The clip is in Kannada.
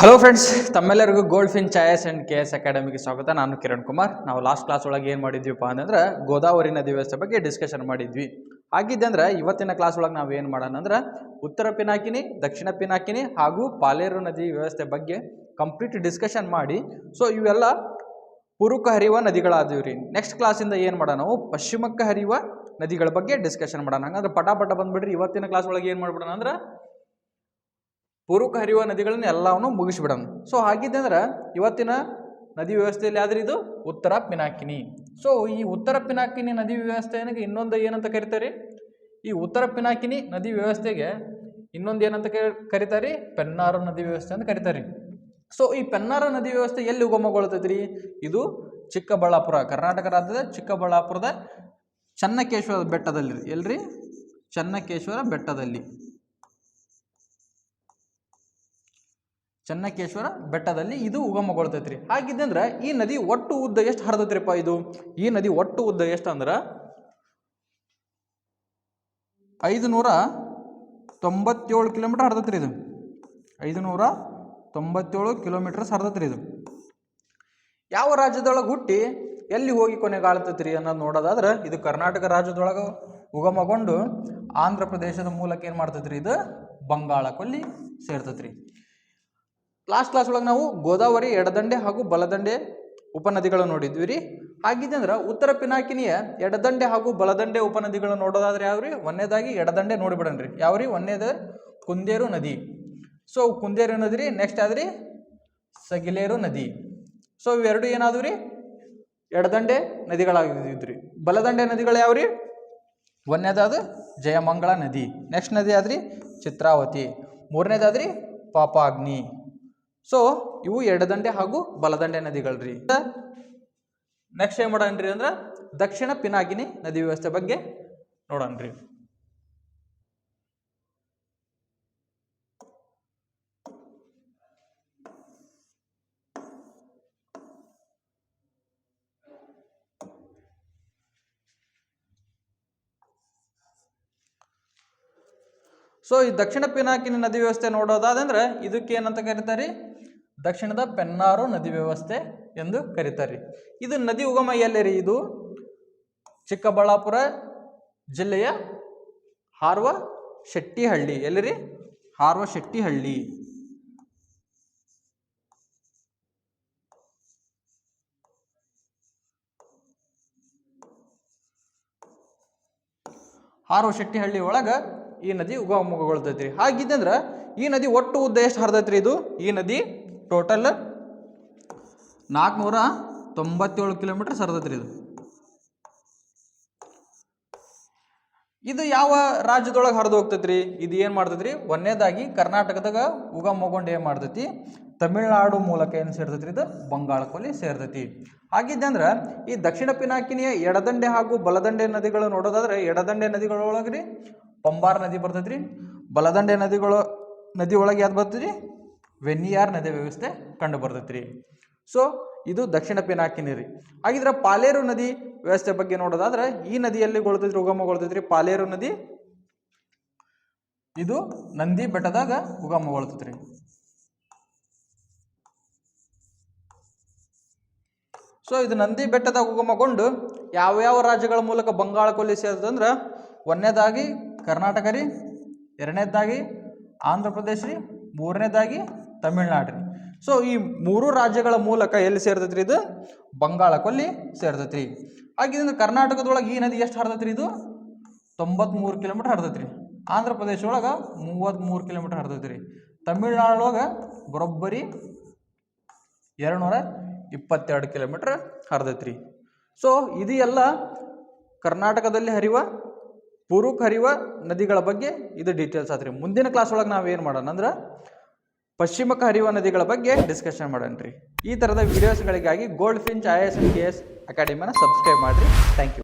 ಹಲೋ ಫ್ರೆಂಡ್ಸ್ ತಮ್ಮೆಲ್ಲರಿಗೂ gold finch IAS and K S ಅಕಾಡೆಮಿಗೆ ಸ್ವಾಗತ. ನಾನು ಕಿರಣ್ ಕುಮಾರ್. ನಾವು ಲಾಸ್ಟ್ ಕ್ಲಾಸ್ ಒಳಗೆ ಏನು ಮಾಡಿದ್ವಿಪ್ಪ ಅಂದ್ರೆ ಗೋದಾವರಿ ನದಿ ವ್ಯವಸ್ಥೆ ಬಗ್ಗೆ ಡಿಸ್ಕಷನ್ ಮಾಡಿದ್ವಿ. ಹಾಗಿದ್ದಂದ್ರೆ ಇವತ್ತಿನ ಕ್ಲಾಸ್ ಒಳಗೆ ನಾವು ಏನು ಮಾಡೋಣ ಅಂದ್ರೆ ಉತ್ತರ ಪಿನಾಕಿನಿ, ದಕ್ಷಿಣ ಪಿನಾಕಿನಿ ಹಾಗೂ ಪಾಲೇರು ನದಿ ವ್ಯವಸ್ಥೆ ಬಗ್ಗೆ ಕಂಪ್ಲೀಟ್ ಡಿಸ್ಕಷನ್ ಮಾಡಿ. ಸೊ ಇವೆಲ್ಲ ಪೂರ್ವಕ್ಕೆ ಹರಿಯುವ ನದಿಗಳಾದವು ರೀ. ನೆಕ್ಸ್ಟ್ ಕ್ಲಾಸಿಂದ ಏನು ಮಾಡೋಣ ನಾವು? ಪಶ್ಚಿಮಕ್ಕೆ ಹರಿಯುವ ನದಿಗಳ ಬಗ್ಗೆ ಡಿಸ್ಕಷನ್ ಮಾಡೋಣ. ಹಂಗಂದ್ರೆ ಪಟಾಪಟ ಪಟ ಇವತ್ತಿನ ಕ್ಲಾಸ್ ಒಳಗೆ ಏನು ಮಾಡ್ಬಿಡೋಣ ಅಂದ್ರೆ ಪೂರ್ವಕ್ಕೆ ಹರಿಯುವ ನದಿಗಳನ್ನ ಎಲ್ಲವನ್ನು ಮುಗಿಸಿಬಿಡೋಣ. ಸೊ ಹಾಗಿದ್ದಂದ್ರೆ ಇವತ್ತಿನ ನದಿ ವ್ಯವಸ್ಥೆಯಲ್ಲಿ ಆದ್ರೆ ಇದು? ಉತ್ತರ ಪಿನಾಕಿನಿ. ಸೊ ಈ ಉತ್ತರ ಪಿನಾಕಿನಿ ನದಿ ವ್ಯವಸ್ಥೆ ಏನಕ್ಕೆ ಇನ್ನೊಂದು ಏನಂತ ಕರಿತಾರೆ? ಈ ಉತ್ತರ ಪಿನಾಕಿನಿ ನದಿ ವ್ಯವಸ್ಥೆಗೆ ಇನ್ನೊಂದು ಏನಂತ ಕರಿ- ಕರಿತಾರೆ? ಪೆನ್ನಾರು ನದಿ ವ್ಯವಸ್ಥೆ ಅಂತ ಕರಿತಾರೆ. ಸೊ ಈ ಪೆನ್ನಾರ ನದಿ ವ್ಯವಸ್ಥೆ ಎಲ್ಲಿ ಉಗಮಗೊಳ್ತೈತ್ರಿ? ಇದು ಚಿಕ್ಕಬಳ್ಳಾಪುರ, ಕರ್ನಾಟಕ ರಾಜ್ಯದ ಚಿಕ್ಕಬಳ್ಳಾಪುರದ ಚನ್ನಕೇಶ್ವರ ಬೆಟ್ಟದಲ್ಲಿ ಎಲ್ರಿ? ಚನ್ನಕೇಶ್ವರ ಬೆಟ್ಟದಲ್ಲಿ. ಚನ್ನಕೇಶ್ವರ ಬೆಟ್ಟದಲ್ಲಿ ಇದು ಉಗಮಗೊಳ್ತೈತ್ರಿ ಹಾಗಿದ್ದಂದ್ರೆ ಈ ನದಿ ಒಟ್ಟು ಉದ್ದ ಎಷ್ಟು ಹರಿದೈತ್ರಿಪ್ಪ ಇದು? ಈ ನದಿ ಒಟ್ಟು ಉದ್ದ ಎಷ್ಟು ಅಂದ್ರೆ ಐದು ನೂರ ತೊಂಬತ್ತೇಳು ಕಿಲೋಮೀಟರ್ ಹರಿದೈತ್ರಿ ಇದು. ಐದು ನೂರ ತೊಂಬತ್ತೇಳು ಕಿಲೋಮೀಟರ್ಸ್ ಹರಿದೈತ್ರಿ ಇದು. ಯಾವ ರಾಜ್ಯದೊಳಗೆ ಹುಟ್ಟಿ ಎಲ್ಲಿ ಹೋಗಿ ಕೊನೆಗಾಳ್ತೈತ್ರಿ ಅನ್ನೋದು ನೋಡೋದಾದ್ರೆ ಇದು ಕರ್ನಾಟಕ ರಾಜ್ಯದೊಳಗೆ ಉಗಮಗೊಂಡು ಆಂಧ್ರ ಪ್ರದೇಶದ ಮೂಲಕ ಏನು ಮಾಡ್ತೈತ್ರಿ ಇದು ಬಂಗಾಳ ಕೊಲ್ಲಿ ಸೇರ್ತೈತ್ರಿ. ಲಾಸ್ಟ್ ಕ್ಲಾಸ್ ಒಳಗೆ ನಾವು ಗೋದಾವರಿ, ಎಡದಂಡೆ ಹಾಗೂ ಬಲದಂಡೆ ಉಪನದಿಗಳು ನೋಡಿದ್ವಿ ರೀ. ಹಾಗಿದ್ದಂದ್ರೆ ಉತ್ತರ ಪಿನಾಕಿನಿಯ ಎಡದಂಡೆ ಹಾಗೂ ಬಲದಂಡೆ ಉಪನದಿಗಳು ನೋಡೋದಾದ್ರೆ ಯಾವ್ರಿ? ಒಂದನೇದಾಗಿ ಎಡದಂಡೆ ನೋಡಿಬಿಡನ್ರಿ ಯಾವ್ರಿ? ಒಂದೇದ ಕುಂದೇರು ನದಿ. ಸೊ ಕುಂದೇರು ನದಿ ರೀ ನೆಕ್ಸ್ಟ್ ಆದ್ರಿ ಸಗಿಲೇರು ನದಿ. ಸೊ ಇವೆರಡು ಏನಾದವು ರೀ? ಎಡದಂಡೆ ನದಿಗಳಾಗಿದ್ರಿ ಬಲದಂಡೆ ನದಿಗಳು ಯಾವ್ರಿ? ಒಂದನೇದಾದ ಜಯಮಂಗಳ ನದಿ. ನೆಕ್ಸ್ಟ್ ನದಿ ಆದ್ರಿ ಚಿತ್ರಾವತಿ. ಮೂರನೇದಾದ್ರಿ? ಪಾಪಾಗ್ನಿ. ಸೊ ಇವು ಎಡದಂಡೆ ಹಾಗೂ ಬಲದಂಡೆ ನದಿಗಳ್ರಿ. ನೆಕ್ಸ್ಟ್ ಏನ್ ಮಾಡೋಣ್ರಿ ಅಂದ್ರೆ ದಕ್ಷಿಣ ಪಿನಾಗಿನಿ ನದಿ ವ್ಯವಸ್ಥೆ ಬಗ್ಗೆ ನೋಡೋಣ್ರಿ. ಸೊ ಈ ದಕ್ಷಿಣ ಪಿನಾಕಿನಿ ನದಿ ವ್ಯವಸ್ಥೆ ನೋಡೋದಾದಂದ್ರೆ ಇದಕ್ಕೆ ಏನಂತ ಕರೀತಾರೆ? ದಕ್ಷಿಣದ ಪೆನ್ನಾರು ನದಿ ವ್ಯವಸ್ಥೆ ಎಂದು ಕರೀತಾರೆ ಇದು ನದಿ ಉಗಮ ಎಲ್ಲೇ ರೀ ಇದು ಚಿಕ್ಕಬಳ್ಳಾಪುರ ಜಿಲ್ಲೆಯ ಹಾರ್ವ ಶೆಟ್ಟಿಹಳ್ಳಿ. ಎಲ್ಲಿ ರೀ ಹಾರ್ವ ಶೆಟ್ಟಿಹಳ್ಳಿ. ಹಾರೋ ಶೆಟ್ಟಿಹಳ್ಳಿ ಒಳಗೆ ಈ ನದಿ ಉಗಮಗೊಳ್ತೈತ್ರಿ. ಹಾಗಿದ್ದಂದ್ರೆ ಈ ನದಿ ಒಟ್ಟು ಉದ್ದ ಎಷ್ಟು ಹರಿದೈತ್ರಿ ಇದು? ಈ ನದಿ ಟೋಟಲ್ ನಾಲ್ಕುನೂರ ತೊಂಬತ್ತೇಳು ಕಿಲೋಮೀಟರ್ ಹರಿದೈತ್ರಿ ಇದು. ಇದು ಯಾವ ರಾಜ್ಯದೊಳಗೆ ಹರಿದು ಹೋಗ್ತೈತ್ರಿ? ಇದು ಏನು ಮಾಡ್ತೈತ್ರಿ? ಒಂದನೇದಾಗಿ ಕರ್ನಾಟಕದಾಗ ಉಗಮಗೊಂಡು ಏನು ಮಾಡ್ತೈತಿ? ತಮಿಳುನಾಡು ಮೂಲಕ ಏನು ಸೇರ್ತೈತ್ರಿ ಇದು? ಬಂಗಾಳ ಕೊಲ್ಲಿ ಸೇರ್ತೈತಿ. ಹಾಗಿದ್ದಂದ್ರೆ ಈ ದಕ್ಷಿಣ ಪಿನಾಕಿನಿಯ ಎಡದಂಡೆ ಹಾಗೂ ಬಲದಂಡೆ ನದಿಗಳು ನೋಡೋದಾದ್ರೆ ಎಡದಂಡೆ ನದಿಗಳೊಳಗೆ ರೀ ಪಂಬಾರ್ ನದಿ ಬರ್ತೈತ್ರಿ. ಬಲದಂಡೆ ನದಿಗಳು ನದಿ ಒಳಗೆ ಯಾವ್ದು ಬರ್ತೈತ್ರಿ? ವೆನ್ನಿಯಾರ್ ನದಿ ವ್ಯವಸ್ಥೆ ಕಂಡು ಬರ್ತೈತ್ರಿ ಸೊ ಇದು ದಕ್ಷಿಣ ಪಿನಾಕಿನಿರಿ ಹಾಗಿದ್ರೆ ಪಾಲೇರು ನದಿ ವ್ಯವಸ್ಥೆ ಬಗ್ಗೆ ನೋಡೋದಾದ್ರೆ ಈ ನದಿಯಲ್ಲಿ ಗೊಳ್ತೈತ್ರಿ ಉಗಮಗೊಳ್ತೈತ್ರಿ ಪಾಲೇರು ನದಿ. ಇದು ನಂದಿ ಬೆಟ್ಟದಾಗ ಉಗಮಗೊಳ್ತೈತ್ರಿ ಸೊ ಇದು ನಂದಿ ಬೆಟ್ಟದಾಗ ಉಗಮಗೊಂಡು ಯಾವ್ಯಾವ ರಾಜ್ಯಗಳ ಮೂಲಕ ಬಂಗಾಳ ಕೊಲ್ಲಿ ಸೇರಿದಂದ್ರೆ ಒಂದನೇದಾಗಿ ಕರ್ನಾಟಕ ರೀ, ಎರಡನೇದಾಗಿ ಆಂಧ್ರ ಪ್ರದೇಶ ರೀ, ಮೂರನೇದಾಗಿ ತಮಿಳ್ನಾಡು ರೀ ಸೊ ಈ ಮೂರು ರಾಜ್ಯಗಳ ಮೂಲಕ ಎಲ್ಲಿ ಸೇರ್ತೈತ್ರಿ ಇದು? ಬಂಗಾಳ ಕೊಲ್ಲಿ ಸೇರ್ತೈತ್ರಿ. ಹಾಗಿದ್ರೆ ಕರ್ನಾಟಕದೊಳಗೆ ಈ ನದಿ ಎಷ್ಟು ಹರಿದೈತ್ರಿ ಇದು? ತೊಂಬತ್ಮೂರು ಕಿಲೋಮೀಟರ್ ರೀ ಆಂಧ್ರ ಪ್ರದೇಶ ಒಳಗೆ ಮೂವತ್ತ್ಮೂರು ಕಿಲೋಮೀಟ್ರ್ ಹರಿದೈತ್ರಿ. ತಮಿಳ್ನಾಡೊಳಗೆ ಬರೋಬ್ಬರಿ ಎರಡು ನೂರ ಇಪ್ಪತ್ತೆರಡು ಕಿಲೋಮೀಟ್ರ್ ಹರಿದೈತ್ರಿ. ಸೊ ಇದು ಎಲ್ಲ ಕರ್ನಾಟಕದಲ್ಲಿ ಹರಿವ, ಪೂರ್ವಕ್ಕೆ ಹರಿವ ನದಿಗಳ ಬಗ್ಗೆ ಇದು ಡೀಟೇಲ್ಸ್ ಆತ್ರಿ. ಮುಂದಿನ ಕ್ಲಾಸ್ ಒಳಗೆ ನಾವು ಏನು ಮಾಡೋಣ ಅಂದ್ರೆ ಪಶ್ಚಿಮಕ್ಕೆ ಹರಿಯುವ ನದಿಗಳ ಬಗ್ಗೆ ಡಿಸ್ಕಷನ್ ಮಾಡೋಣ ರೀ. ಈ ಥರದ ವೀಡಿಯೋಸ್ಗಳಿಗಾಗಿ gold finch I S N K S ಅಕಾಡೆಮಿನ subscribe ಮಾಡಿರಿ. Thank you